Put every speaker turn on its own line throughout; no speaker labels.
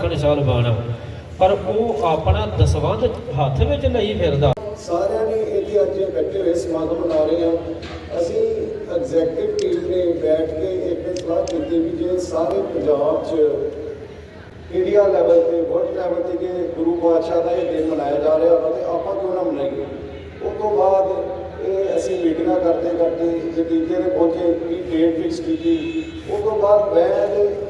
ਆਖਣ ਸਾਲ ਬਾਣਾ ਪਰ ਉਹ ਆਪਣਾ ਦਸਵੰਧ ਹੱਥ ਵਿੱਚ ਲਈ ਫਿਰਦਾ।
ਸਾਰਿਆਂ ਨੇ ਇੱਥੇ ਅੱਜ ਇਕੱਠੇ ਹੋਏ ਸਮਾਗਮ ਮਨਾ ਰਹੇ ਹਾਂ। ਅਸੀਂ ਐਗਜ਼ੈਕਟਿਵ ਟੀਮ ਨੇ ਬੈਠ ਕੇ ਇੱਕ ਸਲਾਹ ਕੀਤੀ ਵੀ ਜੇ ਸਾਰੇ ਪੰਜਾਬ 'ਚ ਇੰਡੀਆ ਲੈਵਲ ਤੇ ਵਰਲਡ ਲੈਵਲ ਤੇ ਜੇ ਗੁਰੂ ਪਾਤਸ਼ਾਹ ਦਾ ਇਹ ਦਿਨ ਮਨਾਇਆ ਜਾ ਰਿਹਾ ਵਾ ਤੇ ਆਪਾਂ ਕਿਉਂ ਨਾ ਮਨਾਈਏ? ਉਸ ਤੋਂ ਬਾਅਦ ਇਹ ਅਸੀਂ ਮੀਟਿੰਗਾਂ ਕਰਦੇ ਕਰਦੇ ਨਤੀਜੇ ਨੇ ਪਹੁੰਚੇ, ਕਿ ਡੇਟ ਫਿਕਸ ਕੀਤੀ। ਉਸ ਤੋਂ ਬਾਅਦ ਮੈਂ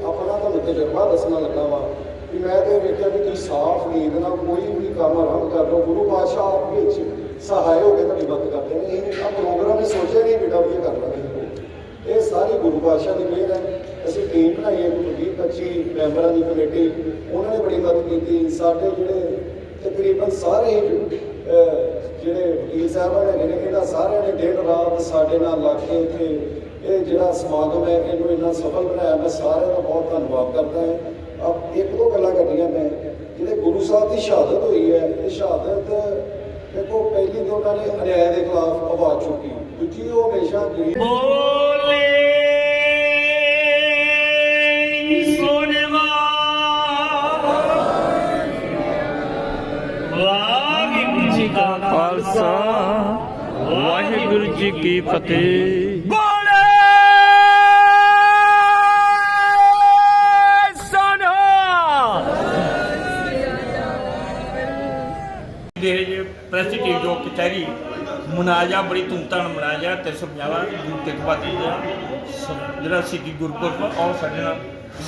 ਆਪਣਾ ਤੁਹਾਨੂੰ ਤਜਰਬਾ ਦੱਸਣਾ ਲੱਗਾ ਵਾਂ ਕਿ ਮੈਂ ਤੇ ਵੇਖਿਆ ਵੀ ਤੁਸੀਂ ਸਾਫ਼ ਨੀਂਦ ਨਾਲ ਕੋਈ ਵੀ ਕੰਮ ਆਰੰਭ ਕਰ ਲਓ, ਗੁਰੂ ਪਾਤਸ਼ਾਹ ਆਪ ਵਿੱਚ ਸਹਾਇ ਹੋ ਕੇ ਤੁਹਾਡੀ ਮਦਦ ਕਰਦੇ ਨੇ। ਇਹ ਆ ਪ੍ਰੋਗਰਾਮ ਨੇ ਸੋਚਿਆ ਨਹੀਂ, ਬੇਟਾ ਵੀ ਇਹ ਕਰ ਲਾਂਗੇ। ਇਹ ਸਾਰੀ ਗੁਰੂ ਪਾਤਸ਼ਾਹ ਦੀ ਮਿਹਰ ਹੈ। ਅਸੀਂ ਟੀਮ ਬਣਾਈ ਹੈ ਕੋਈ 20 25 ਮੈਂਬਰਾਂ ਦੀ ਕਮੇਟੀ ਉਹਨਾਂ ਨੇ ਬੜੀ ਮਦਦ ਕੀਤੀ। ਸਾਡੇ ਜਿਹੜੇ ਤਕਰੀਬਨ ਸਾਰੇ ਜਿਹੜੇ ਵਕੀਲ ਸਾਹਿਬਾਨ ਹੈਗੇ ਨੇ, ਇਹਨਾਂ ਸਾਰਿਆਂ ਨੇ ਦਿਨ ਰਾਤ ਸਾਡੇ ਨਾਲ ਲੱਗ ਕੇ ਇੱਥੇ ਇਹ ਜਿਹੜਾ ਸਮਾਗਮ ਹੈ, ਇਹਨੂੰ ਇੰਨਾ ਸਫਲ ਬਣਾਇਆ। ਮੈਂ ਸਾਰਿਆਂ ਦਾ ਬਹੁਤ ਧੰਨਵਾਦ ਕਰਦਾ ਹਾਂ। ਅਬ ਇੱਕ ਦੋ ਗੱਲਾਂ ਕਰਨੀਆਂ ਮੈਂ ਜਿਹੜੇ ਗੁਰੂ ਸਾਹਿਬ ਦੀ ਸ਼ਹਾਦਤ ਹੋਈ ਹੈ, ਇਹ ਸ਼ਹਾਦਤ ਦੇਖੋ, ਪਹਿਲੀ ਤਾਂ ਉਹਨਾਂ ਨੇ ਅਨਿਆਏ ਦੇ ਖਿਲਾਫ ਆਵਾਜ਼ ਚੁੱਕੀ। ਦੂਜੀ ਉਹ ਹਮੇਸ਼ਾ ਗਰੀਬ
ਬੋਲੇ ਸੋਨਵਾ ਵਾਹਿਗੁਰੂ ਜੀ ਕਾ
ਖਾਲਸਾ, ਵਾਹਿਗੁਰੂ ਜੀ ਕੀ ਫਤਿਹ।
ਦੇ ਪ੍ਰੈਸਿਡੈਂਟ ਜੋ ਕਚਹਿਰੀ ਮਨਾਇਆ ਬੜੀ ਧੂਮਧਾਮ ਮਨਾਇਆ 350ਵਾਂ ਗੁਰੂ ਤੇਗ ਬਹਾਦਰ ਦਾ ਸ- ਜਿਹੜਾ ਸਿੱਖੀ ਗੁਰਪੁਰਬ, ਔਰ ਸਾਡੇ ਨਾਲ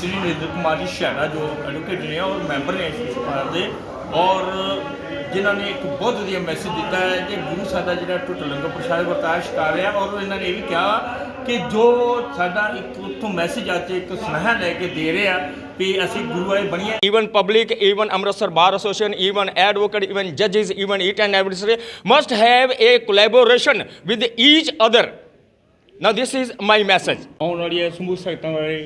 ਸ੍ਰੀ ਨਰਿੰਦਰ ਕੁਮਾਰ ਜੀ ਸ਼ਹਿਰਾ ਜੋ ਐਡਵੋਕੇਟ ਨੇ, ਔਰ ਮੈਂਬਰ ਨੇ ਇਸ ਸਭਾ ਦੇ ਔਰ ਜਿਨ੍ਹਾਂ ਨੇ ਇੱਕ ਬਹੁਤ ਵਧੀਆ ਮੈਸੇਜ ਦਿੱਤਾ ਹੈ ਕਿ ਗੁਰੂ ਸਾਹਿਬ ਦਾ ਜਿਹੜਾ ਟੁੱਟ ਲੰਗਰ ਪ੍ਰਸ਼ਾਦ ਵਰਤਾਸ਼ ਕਰ ਰਿਹਾ, ਔਰ ਇਹਨਾਂ ਨੇ ਇਹ ਵੀ ਕਿਹਾ ਕਿ ਜੋ ਸਾਡਾ ਇੱਕ ਉੱਥੋਂ ਮੈਸੇਜ ਅੱਜ ਇੱਕ ਸੁਨੇਹਾ ਲੈ ਕੇ ਦੇ ਰਿਹਾ ਵੀ ਅਸੀਂ ਗੁਰੂ ਵਾਲੇ ਬਣੀਏ
even public even amritsar bar association even advocate even judges even each and every must have a collaboration with each other now this is my message
ਆਉਣ ਵਾਲੀ ਸਮੂਹ ਸੰਗਤਾਂ ਬਾਰੇ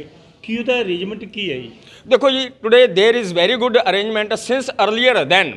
ਕੀ ਉਹਦਾ ਅਰੇਂਜਮੈਂਟ ਕੀ ਹੈ ਜੀ
ਦੇਖੋ ਜੀ today there is very good arrangement since earlier then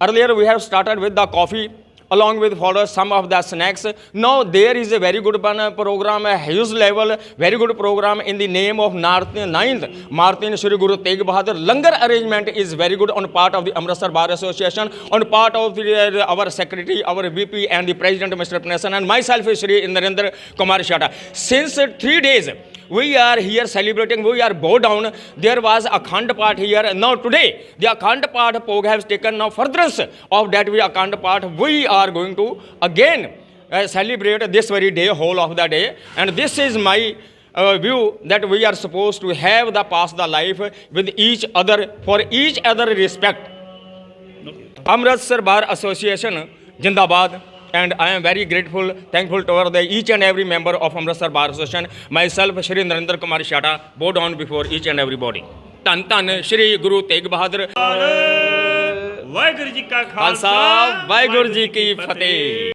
earlier we have started with the coffee along with for some of the snacks now there is a very good uh, program a huge level very good program in the name of North 9th Martin Shri Guru Tegh Bahadur langar arrangement is very good on part of the Amritsar Bar Association on part of the, uh, our secretary our VP and the president Mr. Pnesan and myself Shri Narendra Kumar Shata since 3 days we are here celebrating we are bow down. There was akhand part here. Now today the akhand part pog has taken now furtherance. Of that we akhand part we are going to again uh, celebrate this very day whole of the day. And this is my uh, view that we are supposed to have the past the life with each other for each other respect. Amritsar Bar Association, Jindabad, and I am very grateful, thankful toward the each and every member of Amritsar Bar Association. Myself, Shri Narendra Kumar Shata, bow down before each and everybody. ਧੰਨ ਧੰਨ ਸ਼੍ਰੀ ਗੁਰੂ ਤੇਗ ਬਹਾਦਰ
ਵਾਹਿਗੁਰੂ ਜੀ ਕਾ
ਖਾਲਸਾ ਵਾਹਿਗੁਰੂ ਜੀ ਕੀ ਫਤਿਹ